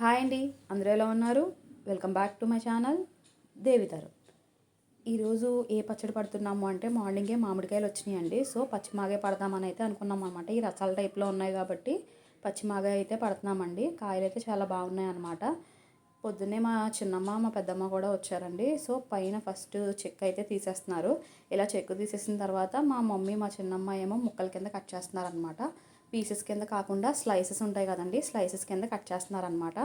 Hi అండి. అందరూ ఎలా ఉన్నారు? Welcome back to my channel దేవితారు ఈరోజు ఏ పచ్చడి పడుతున్నాము అంటే మార్నింగే మామిడికాయలు వచ్చినాయండి. సో పచ్చిమాగే పడదామని అయితే అనుకున్నాం అనమాట ఈ రసాల టైప్లో ఉన్నాయి కాబట్టి పచ్చిమాగే అయితే పడుతున్నామండి. కాయలు అయితే చాలా బాగున్నాయి అనమాట పొద్దున్నే మా చిన్నమ్మ మా పెద్దమ్మ కూడా వచ్చారండి. సో పైన ఫస్ట్ చెక్ అయితే తీసేస్తున్నారు. ఇలా చెక్కు తీసేసిన తర్వాత మా మమ్మీ మా చిన్నమ్మ ఏమో ముక్కల కింద కట్ చేస్తున్నారు అనమాట పీసెస్ కింద కాకుండా స్లైసెస్ ఉంటాయి కదండి స్లైసెస్ కింద కట్ చేస్తున్నారనమాట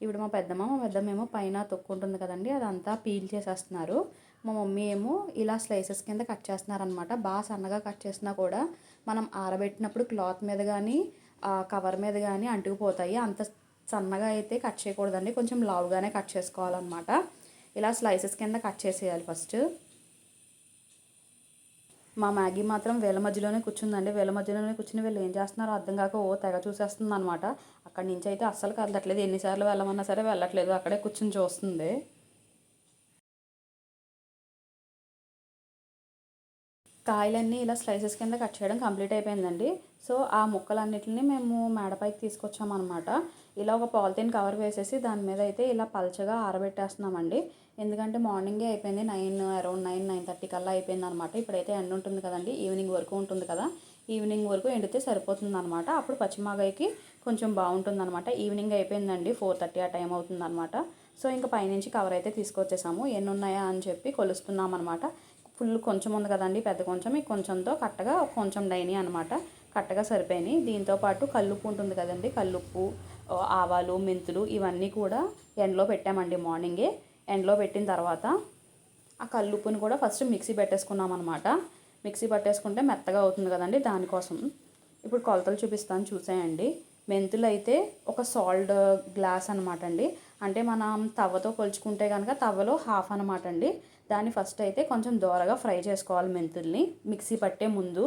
ఇప్పుడు మా పెద్దమ్మ మా పెద్దమ్మ ఏమో పైన తొక్కుంటుంది కదండి అదంతా పీల్ చేసేస్తున్నారు. మా మమ్మీ ఏమో ఇలా స్లైసెస్ కింద కట్ చేస్తున్నారనమాట బాగా సన్నగా కట్ చేసినా కూడా మనం ఆరబెట్టినప్పుడు క్లాత్ మీద కానీ కవర్ మీద కానీ అంటుకుపోతాయి. అంత సన్నగా అయితే కట్ చేయకూడదండి కొంచెం లావుగానే కట్ చేసుకోవాలన్నమాట. ఇలా స్లైసెస్ కింద కట్ చేసేయాలి ఫస్ట్. మా మ్యాగీ మాత్రం వేల మధ్యలోనే కూర్చుందండి. వేల మధ్యలోనే కూర్చుని వీళ్ళు ఏం చేస్తున్నారో అర్థం కాక ఓ తెగ చూసేస్తుంది అనమాట అక్కడి నుంచి అయితే అస్సలు కదలట్లేదు. ఎన్నిసార్లు వెళ్ళమన్నా సరే వెళ్ళట్లేదు. అక్కడే కూర్చుని చూస్తుంది. కాయలన్నీ ఇలా స్లైసెస్ కింద కట్ చేయడం కంప్లీట్ అయిపోయిందండి. సో ఆ ముక్కలన్నిటిని మేము మేడపైకి తీసుకొచ్చామన్నమాట. ఇలా ఒక పాలిథిన్ కవర్ వేసేసి దాని మీద అయితే ఇలా పల్చగా ఆరబెట్టేస్తున్నామండి. ఎందుకంటే మార్నింగే అయిపోయింది nine around nine nine thirty కల్లా అయిపోయింది అనమాట ఇప్పుడైతే ఎండ ఉంటుంది కదండి ఈవినింగ్ వరకు ఉంటుంది కదా. ఈవినింగ్ వరకు ఎండితే సరిపోతుంది అనమాట అప్పుడు పచ్చిమాగాయకి కొంచెం బాగుంటుంది అనమాట ఈవినింగ్ అయిపోయిందండి ఫోర్ థర్టీ ఆ టైం అవుతుంది అనమాట సో ఇంకా పైనుంచి కవర్ అయితే తీసుకొచ్చేసాము. ఎన్ని ఉన్నాయా అని చెప్పి కొలుస్తున్నాం అనమాట ఫుల్ కొంచెం ఉంది కదండి పెద్ద కొంచెం. ఈ కొంచెంతో కట్టగా కొంచెం డైనీ అనమాట కట్టగా సరిపోయినాయి. దీంతోపాటు కల్లుప్పు ఉంటుంది కదండి కల్లుప్పు ఆవాలు మెంతులు ఇవన్నీ కూడా ఎండలో పెట్టామండి మార్నింగే. ఎండలో పెట్టిన తర్వాత ఆ కల్లుప్పుని కూడా ఫస్ట్ మిక్సీ పెట్టేసుకున్నాం అనమాట మిక్సీ పట్టేసుకుంటే మెత్తగా అవుతుంది కదండి దానికోసం. ఇప్పుడు కొలతలు చూపిస్తాను చూసేయండి. మెంతులు అయితే ఒక సాల్ట్ గ్లాస్ అనమాట అండి. అంటే మనం తవ్వతో కొలుచుకుంటే కనుక తవ్వలో హాఫ్ అనమాట అండి. దాన్ని ఫస్ట్ అయితే కొంచెం దోరగా ఫ్రై చేసుకోవాలి మెంతుల్ని. మిక్సీ పట్టే ముందు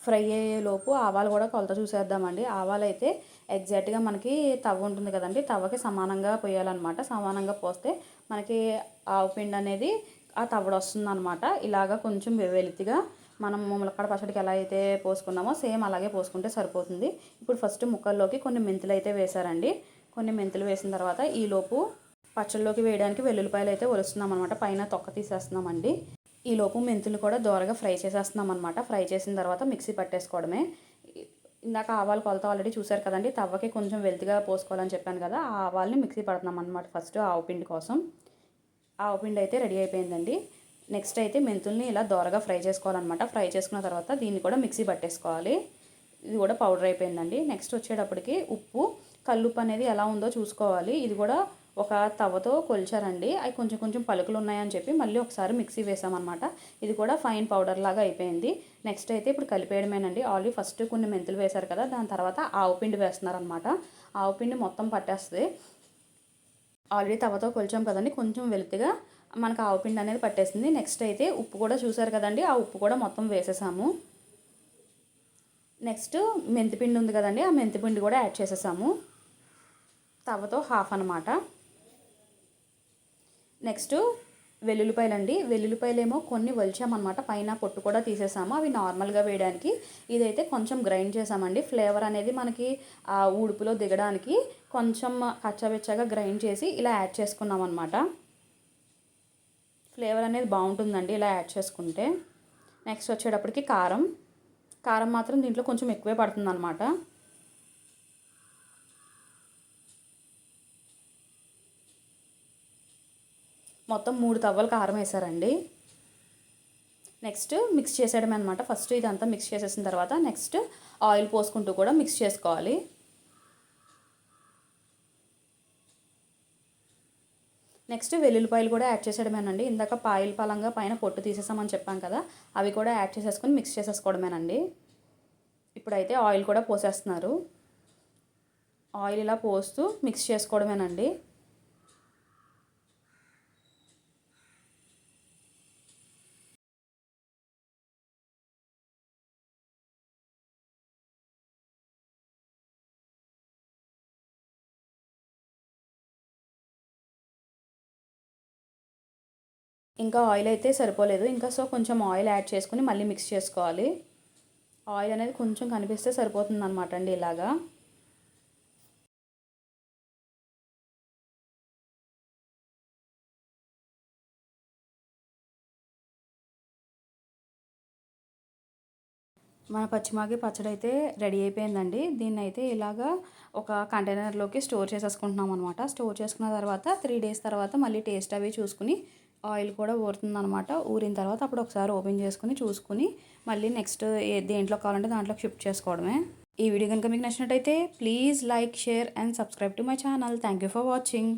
ఫ్రై అయ్యేలోపు ఆవాలు కూడా కొలత చూసేద్దామండి. ఆవాలు అయితే ఎగ్జాక్ట్గా మనకి తవ్వ ఉంటుంది కదండి తవ్వకి సమానంగా పోయాలన్నమాట. సమానంగా పోస్తే మనకి ఆవు పిండి అనేది ఆ తవ్వడు వస్తుందన్నమాట. అనమాట ఇలాగా కొంచెం వెవెలితిగా మనం ములక్కడ పచ్చడికి ఎలా అయితే పోసుకున్నామో సేమ్ అలాగే పోసుకుంటే సరిపోతుంది. ఇప్పుడు ఫస్ట్ ముక్కల్లోకి కొన్ని మెంతులు అయితే వేశారండి. కొన్ని మెంతులు వేసిన తర్వాత ఈలోపు పచ్చళ్ళలోకి వేయడానికి వెల్లుల్లిపాయలు అయితే ఒలుస్తున్నాం అనమాట పైన తొక్క తీసేస్తున్నామండి. ఈలోపు మెంతులు కూడా దోరగా ఫ్రై చేసేస్తున్నాం అనమాట ఫ్రై చేసిన తర్వాత మిక్సీ పట్టేసుకోవడమే. ఇందాక ఆవాలు కొలత ఆల్రెడీ చూసారు కదండి. తవ్వకి కొంచెం వెల్తిగా పోసుకోవాలని చెప్పాను కదా. ఆ ఆవాల్ని మిక్సీ పడుతున్నాం అనమాట ఫస్ట్ ఆవుపిండి కోసం. ఆవు పిండి అయితే రెడీ అయిపోయిందండి. నెక్స్ట్ అయితే మెంతుల్ని ఇలా దోరగా ఫ్రై చేసుకోవాలన్నమాట. ఫ్రై చేసుకున్న తర్వాత దీన్ని కూడా మిక్సీ పట్టేసుకోవాలి. ఇది కూడా పౌడర్ అయిపోయిందండి. నెక్స్ట్ వచ్చేటప్పటికి ఉప్పు కల్లుప్పు అనేది ఎలా ఉందో చూసుకోవాలి. ఇది కూడా ఒక తవ్వతో కొలిచారండి. అవి కొంచెం కొంచెం పలుకులు ఉన్నాయని చెప్పి మళ్ళీ ఒకసారి మిక్సీ వేసామన్నమాట. ఇది కూడా ఫైన్ పౌడర్ లాగా అయిపోయింది. నెక్స్ట్ అయితే ఇప్పుడు కలిపేయడమేనండి. ఆల్రెడీ ఫస్ట్ కొన్ని మెంతులు వేశారు కదా దాని తర్వాత ఆవు పిండి వేస్తున్నారనమాట ఆవు పిండి మొత్తం పట్టేస్తుంది. ఆల్రెడీ తవ్వతో కొలిచాం కదండి కొంచెం వెలుతుగా మనకు ఆవు పిండి అనేది పట్టేసింది. నెక్స్ట్ అయితే ఉప్పు కూడా చూసారు కదండి ఆ ఉప్పు కూడా మొత్తం వేసేసాము. నెక్స్ట్ మెంతిపిండి ఉంది కదండి ఆ మెంతిపిండి కూడా యాడ్ చేసేసాము. తవ్వతో హాఫ్ అనమాట నెక్స్ట్ వెల్లుల్లిపాయలు అండి వెల్లుల్లిపాయలు ఏమో కొన్ని వలిచామన్నమాట. పైన పొట్టు కూడా తీసేసాము. అవి నార్మల్గా వేయడానికి ఇదైతే కొంచెం గ్రైండ్ చేసామండి. ఫ్లేవర్ అనేది మనకి ఆ ఉడుపులో దిగడానికి కొంచెం కచ్చబెచ్చగా గ్రైండ్ చేసి ఇలా యాడ్ చేసుకున్నాం అనమాట ఫ్లేవర్ అనేది బాగుంటుందండి ఇలా యాడ్ చేసుకుంటే. నెక్స్ట్ వచ్చేటప్పటికి కారం. కారం మాత్రం దీంట్లో కొంచెం ఎక్కువే పడుతుంది మొత్తం మూడు తవ్వలు కారం వేసారండి నెక్స్ట్ మిక్స్ చేసేయడమే అనమాట ఫస్ట్ ఇదంతా మిక్స్ చేసేసిన తర్వాత నెక్స్ట్ ఆయిల్ పోసుకుంటూ కూడా మిక్స్ చేసుకోవాలి. నెక్స్ట్ వెల్లుల్లిపాయలు కూడా యాడ్ చేసేయడమేనండి. ఇందాక పాయల పలంగా పైన పొట్టు తీసేసామని చెప్పాం కదా అవి కూడా యాడ్ చేసేసుకొని మిక్స్ చేసేసుకోవడమేనండి. ఇప్పుడైతే ఆయిల్ కూడా పోసేస్తున్నారు. ఆయిల్ ఇలా పోస్తూ మిక్స్ చేసుకోవడమేనండి. ఇంకా ఆయిల్ అయితే సరిపోలేదు. ఇంకా సో కొంచెం ఆయిల్ యాడ్ చేసుకుని మళ్ళీ మిక్స్ చేసుకోవాలి. ఆయిల్ అనేది కొంచెం కనిపిస్తే సరిపోతుంది అనమాట అండి ఇలాగా. మన పచ్చిమాగి పచ్చడి అయితే రెడీ అయిపోయిందండి. దీన్ని అయితే ఇలాగా ఒక కంటైనర్లోకి స్టోర్ చేసేసుకుంటున్నాం అనమాట స్టోర్ చేసుకున్న తర్వాత త్రీ డేస్ తర్వాత మళ్ళీ టేస్ట్ అవి చూసుకుని ఆయిల్ కూడా ఊరుతుంది అనమాట ఊరిన తర్వాత అప్పుడు ఒకసారి ఓపెన్ చేసుకుని చూసుకుని మళ్ళీ నెక్స్ట్ ఏ దేంట్లో కావాలంటే దాంట్లో షిఫ్ట్ చేసుకోవడమే. ఈ వీడియో కనుక మీకు నచ్చినట్టయితే please like share and subscribe to my channel. Thank you for watching.